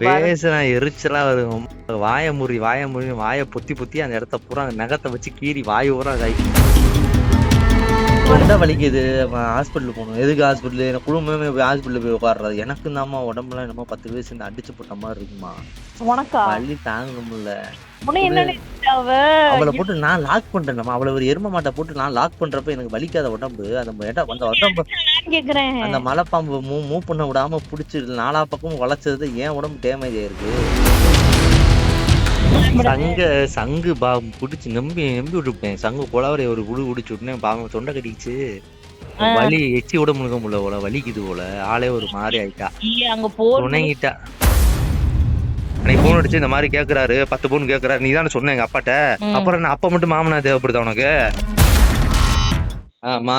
பேசுனா எரிச்சலா வரும் வாய முறி வாய முறி வாய பொத்தி பொத்தி அந்த இடத்த பூரா நகத்தை வச்சு கீறி வாய் பூரா இதாகி தொண்டை வலிக்குது ஹாஸ்பிட்டல் போகணும். எதுக்கு ஹாஸ்பிட்டல் எனக்கு குடும்பமே போய் ஹாஸ்பிட்டல் போய் உட்காடுறது எனக்கு தாம்மா உடம்புல என்னமோ பத்து வயசு இந்த அடிச்சு போட்ட மாதிரி இருக்குமா? உனக்கா? வலி தாங்க முடியல அவளை போட்டு நான் லாக் பண்றேன். அவளை ஒரு எரும மாட்டை போட்டு நான் லாக் பண்றப்ப எனக்கு வலிக்காத உடம்பு. அந்த இடம் அந்த உடம்பு அந்த மலைப்பாம்பு மூ மூவ் பண்ண விடாம புடிச்சு நாலா பக்கமும் வளைச்சது ஏன் உடம்பு டேமேஜ் ஆயிருக்கு? சங்க சங்கு பா புடிச்சு நம்பி நம்பி விட்டுட்டேன் சங்கு குளவரை ஒரு குடு குடிச்சு விட்டேன் பாவம் தொண்டை கட்டிச்சு வலி எச்சி விட முழுக முடியல போல வலிக்குது போல. ஆளே ஒரு மாதிரி ஆயிட்டா. அங்க துணைங்கிட்டா அன்னைக்கு போன் அடிச்சு இந்த மாதிரி கேக்குறாரு. பத்து பவுன் கேக்குறாரு. நீ தானே சொன்ன எங்க அப்பாட்ட. அப்புறம் என்ன அப்பா மட்டும் மாமனா தேவைப்படுதா உனக்கு? ஆமா.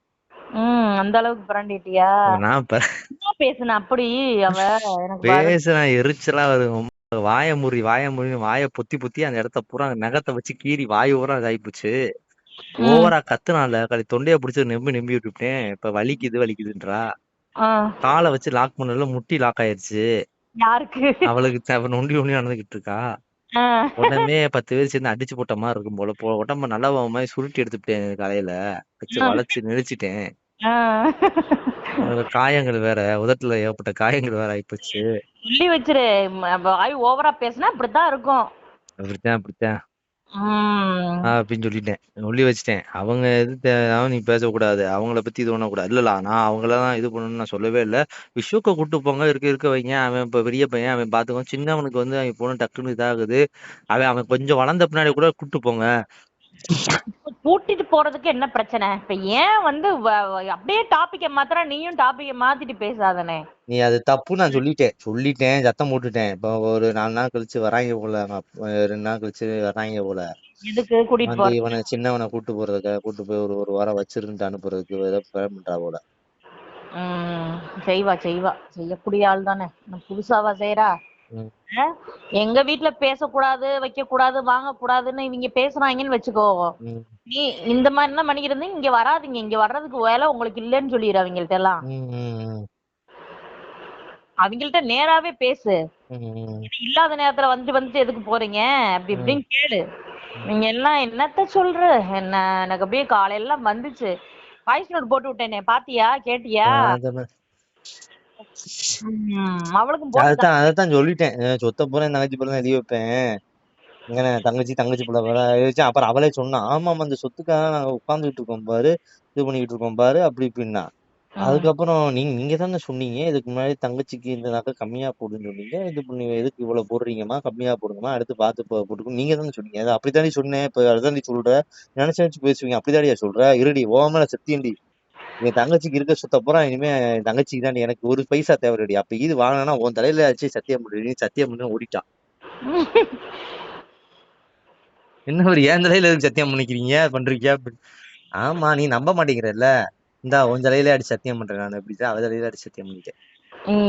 ம் அந்த அளவுக்கு பிராண்டிட்டியா? நான் பேசுன அப்படி அவ பேசுனா எரிச்சலா வரும் வாய முறி வாய முறி வாய பொத்தி பொத்தி அந்த இடத்த பூரா நகத்தை வச்சு கீறி வாய் பூரா இதாயிப்போச்சு ஓவரா கத்துனால கழி தொண்டைய பிடிச்சி நெம்பி நெம்பி விட்டுட்டேன் இப்ப வலிக்குது வலிக்குதுன்றா. காலை வச்சு லாக் பண்ணல முட்டி லாக் ஆயிருச்சு. யாருக்கு? அவளுக்கு நொண்டி நொண்டி நடந்துகிட்டு இருக்கா. உடனே பத்து பேர் சேர்ந்து அடிச்சு போட்ட மாதிரி இருக்கும் போல. உடம்ப நல்லா மாதிரி சுருட்டி எடுத்துட்டேன் காலையில வச்சு வளைச்சு நெளிச்சிட்டேன். ஆ. காயங்கள் வேற உதட்டுல ஏற்பட்ட காயங்கள் வேற ஆயிப்போச்சு. சொல்லி வச்சிரு. ம- வாய் ஓவரா பேசினா இப்படித்தான் இருக்கும். அப்படித்தான் அப்படித்தான். ம். அப்படின்னு சொல்லிட்டேன். சொல்லி வச்சுட்டேன். அவங்க எது நீ பேசக்கூடாது. அவங்கள பத்தி இது பண்ணக்கூடாது. இல்லல நான் அவங்களதான் இது பண்ணணும்னு நான் சொல்லவே இல்லை. விஸ்வக்க கூட்டு போங்க இருக்க இருக்க வைங்க. அவன் இப்ப பெரிய பையன் அவன் பாத்துக்கோ சின்னவனுக்கு வந்து அவன் பொண்ணு டக்குன்னு இதாகுது. அவன் அவன் கொஞ்சம் வளர்ந்த பின்னாடி கூட கூட்டு போங்க. கூட்டிட்டு போறதுக்கு என்ன பிரச்சனை? இப்ப ஏன் வந்து அப்படியே டாபிக்க மாத்திர நீயும் டாபிக்க மாத்திட்டு பேசாதனே. நீ அது தப்பு நான் சொல்லிட்டேன். சொல்லிட்டேன் சத்தம் போட்டுட்டேன். இப்போ ஒரு நாலு நாள் கழிச்சு வராங்க போல ரெண்டு நாள் கழிச்சு வராங்க போல. எதுக்கு கூட்டிட்டு போற? இவனை சின்னவனை கூட்டு போறதுக்காக கூட்டு போய் ஒரு ஒரு வாரம் வச்சிருந்து அனுப்புறதுக்கு ஏதோ பிளான் பண்றா போல. செய்வா செய்வா. செய்யக்கூடிய ஆள் தானே புதுசாவா செய்யறா? எங்க வீட்டுல பேசக்கூடாது வைக்க கூடாது வாங்க கூடாதுன்னு இவங்க பேசுறாங்கன்னு வச்சுக்கோ. நீ இந்த மாதிரி எல்லாம் பண்ணிக்கிறது இங்க வராதீங்க. இங்க வர்றதுக்கு வேலை உங்களுக்கு இல்லைன்னு சொல்லிடு அவங்கள்ட்ட எல்லாம். அவங்கள்ட்ட நேராவே பேசு. இல்லாத நேரத்துல வந்துட்டு வந்துட்டு எதுக்கு போறீங்க? அப்படி இப்படின்னு கேளு. நீங்க எல்லாம் என்னத்த சொல்ற? என்ன எனக்கு அப்படியே காலையெல்லாம் வந்துச்சு. வாய்ஸ் நோட் போட்டு விட்டேனே. பாத்தியா? கேட்டியா? அவளுக்கும் அதைத்தான் அதைத்தான் சொல்லிட்டேன். சொத்த என் தங்கச்சி பூரா எழுதி வைப்பேன். இங்கன தங்கச்சி தங்கச்சி பிள்ளை வச்சேன் அப்புறம் அவளே சொன்னா ஆமாம் அந்த சொத்துக்காக நாங்க உட்காந்துட்டு இருக்கோம் பாரு இது பண்ணிக்கிட்டு இருக்கோம் பாரு அப்படி இப்படின்னா. அதுக்கப்புறம் நீங்க நீங்க தானே சொன்னீங்க இதுக்கு முன்னாடி தங்கச்சிக்கு இந்த நகை கம்மியா போடுன்னு சொன்னீங்க இது பண்ணி எதுக்கு இவ்வளவு போடுறீங்கம்மா கம்மியா போடுங்கம்மா அடுத்து பார்த்து போ- போட்டுக்கோ. நீங்க தானே சொன்னீங்க. அது அப்படித்தானே சொன்னேன் இப்ப அதுதான் சொல்ற நினைச்சு நினைச்சு பேசுவீங்க அப்படிதாடியா சொல்ற இருடி ஓ மேல சத்தியண்டி என் தங்கச்சிக்கு இருக்க சொத்த பூரா இனிமே என் தங்கச்சிக்கு தான் எனக்கு ஒரு பைசா தேவைடி அப்ப இது வாங்கினா உன் தலையில ஆச்சு சத்தியம் பண்ணி சத்தியம் பண்ணி ஓடிட்டான் என்ன ஒரு ஏன் தலையில எதுக்கு சத்தியம் பண்ணிக்கிறீங்க? பண்றீங்க? ஆமா நீ நம்ப மாட்டேங்கிறல்ல. இந்தா உன் தலையில அடி சத்தியம் பண்றேன் நான் இப்படிதான் அவ தலையில அடி சத்தியம் பண்ணிட்டேன்.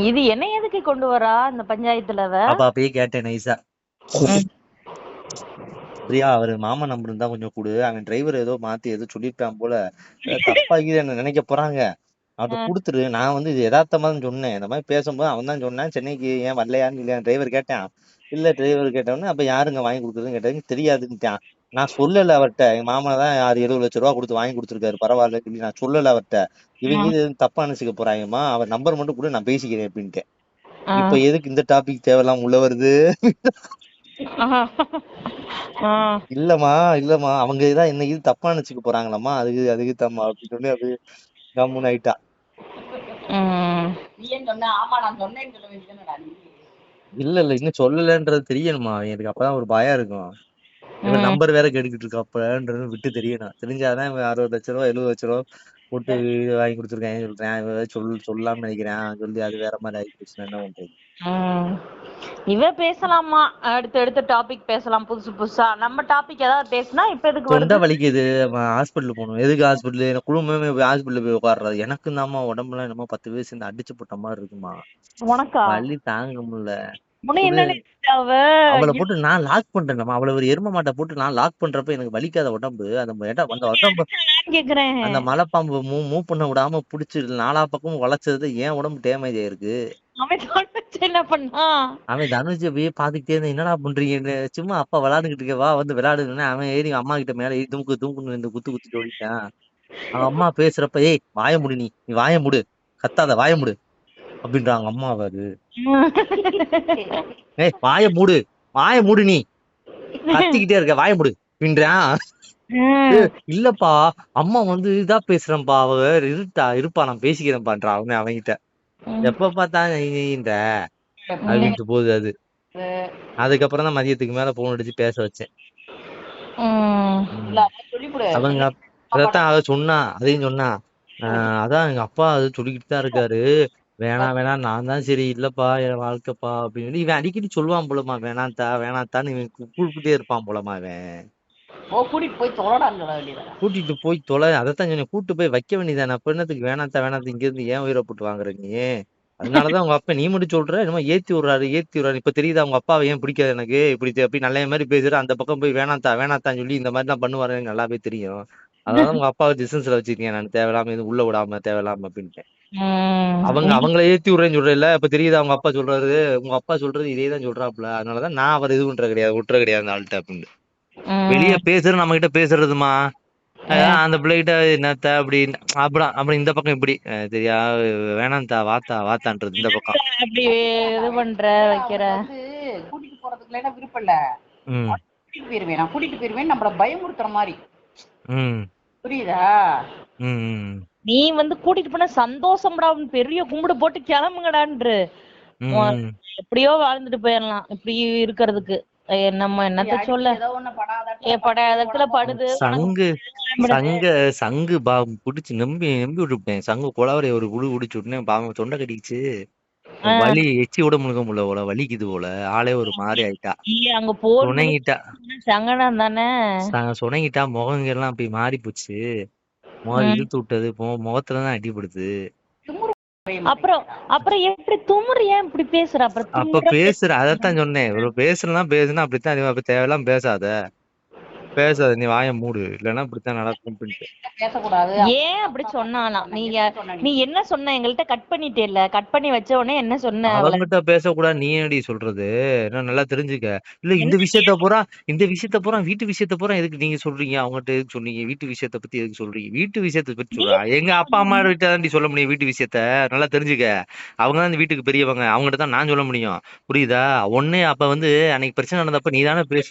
இது என்ன எதுக்கு கொண்டு வரா இந்த பஞ்சாயத்துல அப்ப அப்பயே கேட்டேன் ம். பிரியா அவரு மாமா நம்பர் இருந்தா கொஞ்சம் கொடு. அவன் டிரைவர் ஏதோ மாத்தி ஏதோ சொல்லிருப்பான் போல. தப்பா இது என்ன நினைக்க போறாங்க? அவர்கிட்ட கொடுத்துரு. நான் வந்து இது யதார்த்தமா தான் சொன்னேன். இந்த மாதிரி பேசும்போது அவன் தான் சொன்னான். சென்னைக்கு ஏன் வரலையான்னு இல்லையா? டிரைவர் கேட்டான். இல்ல டிரைவர் கேட்டவொடனே அப்ப யாருங்க வாங்கி கொடுக்குறதுன்னு கேட்டதுக்கு தெரியாதுன்னுட்டான். நான் சொல்லல அவர்ட்ட. எங்க மாமா தான் யாரு எழுபது லட்ச ரூபா கொடுத்து வாங்கி கொடுத்துருக்காரு. பரவாயில்ல சொல்லி நான் சொல்லல அவர்ட்ட. இவங்க இது தப்பா நினைச்சுக்க போறாங்கம்மா அவர் நம்பர் மட்டும் கூட நான் பேசிக்கிறேன் அப்படின்ட்டு. இப்ப எதுக்கு இந்த டாபிக் தேவையில்லாம உள்ள வருது. இல்லம்மா இல்லம்மா. அவங்க இதான் என்ன இது தப்பா நினைச்சுக்க போறாங்களாம்மா? அதுக்கு அதுக்கு தம்மா அப்படின்னு சொல்லி அது கம்முன்னு ஆயிட்டா. இல்ல இல்ல. இன்னும் சொல்லலன்றது தெரியணுமா எனக்கு அப்பதான் ஒரு பயம் இருக்கும். இவன் நம்பர் வேற கேட்டுக்கிட்டு இருக்காப்பன்றது விட்டு தெரியணும். தெரிஞ்சாதான் இவன் அறுபது லட்ச ரூபா எழுபது லட்ச ரூபா போட்டு வீடு வாங்கி கொடுத்துருக்கேன் சொல்றேன். சொல் சொல்லாம நினைக்கிறேன். சொல்லி அது வேற மாதிரி ஆகி போச்சுன்னா என்ன பண்றது. இவ பேசலாமா? அடுத்து அடுத்த டாபிக் பேசலாம். புதுசு புதுசா. நம்ம டாபிக் ஏதாவது பேசினா இப்ப எதுக்கு வருது? வலிக்குது. ஹாஸ்பிட்டல் போகணும். எதுக்கு ஹாஸ்பிட்டல் எனக்கு குழுமே போய் ஹாஸ்பிட்டல் போய் உட்கார்றது. எனக்கு தாம்மா உடம்புலாம் என்னமோ பத்து வயசு சேர்ந்து அடிச்சு போட்ட மாதிரி இருக்குமா? உனக்கா? வலி தாங்க முடியல. அவளை போட்டு நான் லாக் பண்றேன் அவளை ஒரு எரும மாட்டை போட்டு நான் லாக் பண்றப்ப எனக்கு வலிக்காத உடம்பு. அந்த உடம்பு அந்த மலைப்பாம்பு மூவ் மூவ் பண்ண விடாம புடிச்சு நாலா பக்கமும் வளைச்சது ஏன் உடம்பு டேமேஜ் ஆயிருக்கு? அவன் தனுஷ் அப்படியே பாத்துக்கிட்டே இருந்தா என்னடா பண்றீங்கன்னு சும்மா அப்பா விளையாண்டுகிட்டு இருக்க வா வந்து விளையாடுன்னு அவன் ஏறி அம்மா கிட்ட மேல ஏறி துமுக்கு துமுக்குன்னு இந்த குத்து குத்து ஓடிட்டான் அவன் அம்மா பேசுறப்ப ஏய் வாய முடி நீ. நீ வாய முடு. கத்தாத வாய முடு. அப்படின்றாங்க அம்மா அவரு. ஏய் வாய மூடு. வாய மூடு நீ. கத்திக்கிட்டே இருக்க. வாய மூடு. அப்படின்றான் இல்லப்பா. அம்மா வந்து இதா பேசுறேன்ப்பா. அவ இருட்டா இருப்பா. நான் பேசிக்கிறேன்பான்றா அவன் அவன்கிட்ட. எப்ப பார்த்தா இந்த அப்படின்ட்டு போகுது அது. அதுக்கப்புறம் தான் மதியத்துக்கு மேல போன் அடிச்சு பேச வச்சேன். அவங்க அதைத்தான் அவ சொன்னா அதையும் சொன்னா. அதான் எங்க அப்பா அது சொல்லிக்கிட்டு தான் இருக்காரு. வேணாம் வேணாம் நான் தான் சரி இல்லப்பா என் வாழ்க்கைப்பா அப்படின்னு சொல்லி இவன் அடிக்கடி சொல்லுவான் போலமா வேணாத்தா வேணாத்தான்னு இவன் கூப்பிட்டே இருப்பான் போலமா அவன் கூட்டிட்டு போய் தொலைடான்னு சொல்ல வேண்டியதானே கூட்டிட்டு போய் தொலை அதைத்தான் சொன்னேன் கூட்டு போய் வைக்க வேண்டியதானே அப்ப என்னத்துக்கு வேணாத்தா வேணாத்தா இங்க இருந்து ஏன் உயிரை போட்டு வாங்குற நீ? அதனாலதான் உங்க அப்பா நீ மட்டும் சொல்ற என்னமோ ஏத்தி விடுறாரு ஏத்தி விடுறாரு இப்ப தெரியுதா உங்க அப்பாவை ஏன் பிடிக்காது எனக்கு இப்படி அப்படி நல்ல மாதிரி பேசுற அந்த பக்கம் போய் வேணாத்தா வேணாத்தான்னு சொல்லி இந்த மாதிரி நான் பண்ணுவாரு எனக்கு நல்லாவே தெரியும். அதனால உங்க அப்பாவை டிஸ்டன்ஸ்ல வச்சிருக்கேன் நான் தேவையில்லாம எதுவும் உள்ள விடாம தேவையில்லாம அப்படின்ட்டு உம் அவங்க அவங்கள ஏத்தி விடுறேன்னு சொல்றேன்ல இப்ப தெரியுதா அவங்க அப்பா சொல்றாரு உங்க அப்பா சொல்றது இதே தான் சொல்றாப்புல. அதனாலதான் நான் அவர் இது பண்றது கிடையாது விட்டுற கிடையாது அந்த ஆள்கிட்ட அப்படின்னு. வெளிய பேசுற நம்ம கிட்ட பேசுறதுமா அந்த பிள்ளைகிட்ட என்னத்த அப்படின்னு அப்படின் அப்படி இந்த பக்கம் இப்படி. சரியா? வேணாம்தா வாத்தா வாத்தான்றது இந்த பக்கம். அப்படி இது பண்ற வைக்கிற. கூட்டிட்டு போறதுக்கு விருப்பம் இல்ல. கூட்டிட்டு போயிருவேன் நான் கூட்டிட்டு போயிருவேன் நம்மள பயமுறுத்துற மாதிரி. புரியுதா? நீ வந்து கூட்டிட்டு போன சந்தோஷம்டா பெரிய கும்பிடு போட்டு கிளம்புங்கடான்று. எப்படியோ வாழ்ந்துட்டு போயிடலாம் இப்படி இருக்கிறதுக்கு. நம்ம என்னத்த சொல்ல? ஒண்ணு படாத ஏ படாத இடத்துல படுது. சங்கு சங்க சங்கு பா புடிச்சு நம்பி நம்பி விட்டுவிட்டேன் சங்கு குளவரை ஒரு புழு புடிச்சு விட்டேன் பாவம் தொண்டை கட்டிக்கிச்சு வலி எச்சி விட முழுக்க முடியல போல வலிக்குது போல ஆளே ஒரு மாதிரி ஆயிட்டா. இல்ல அங்க சுணங்கிட்டா. சங்கடம் தானே? சுணங்கிட்டா முகங்க எல்லாம் அப்படி மாறி போச்சு முகம். இழுத்து விட்டது முகத்துல தான் அடிபடுது. அப்புறம் அப்புறம் எப்படி துமுறு ஏன் இப்படி பேசுற? அப்புறம் அப்ப பேசுற அதத்தான் சொன்னேன். ஒரு பேசுறதா பேசுனா அப்படித்தான் நீ அப்ப தேவையெல்லாம் பேசாத. பேசாத நீ வாயை மூடு. இல்லைன்னா இப்படித்தான் நடக்கும் அப்படின்ட்டு பேசக்கூடாது. ஏன் அப்படி சொன்னாலாம்? நீங்க நீ என்ன சொன்ன? எங்கள்கிட்ட கட் பண்ணிட்டேல்ல. கட் பண்ணி வச்ச உடனே என்ன சொன்ன அவங்கிட்ட பேசக்கூடாது. நீ என்னடி சொல்றது? என்ன நல்லா தெரிஞ்சுக்க. இல்ல இந்த விஷயத்த பூரா இந்த விஷயத்த பூரா வீட்டு விஷயத்த பூரா எதுக்கு நீங்க சொல்றீங்க? அவங்ககிட்ட எதுக்கு சொன்னீங்க? வீட்டு விஷயத்த பத்தி எதுக்கு சொல்றீங்க? வீட்டு விஷயத்த பத்தி சொல்றா. எங்க அப்பா அம்மா கிட்ட தாண்டி சொல்ல முடியும் வீட்டு விஷயத்த. நல்லா தெரிஞ்சுக்க. அவங்க தான் வீட்டுக்கு பெரியவங்க. அவங்ககிட்ட தான் நான் சொல்ல முடியும். புரியுதா? ஒண்ணு அப்ப வந்து அன்னைக்கு பிரச்சனை நடந்தப்ப நீ தானே பேசு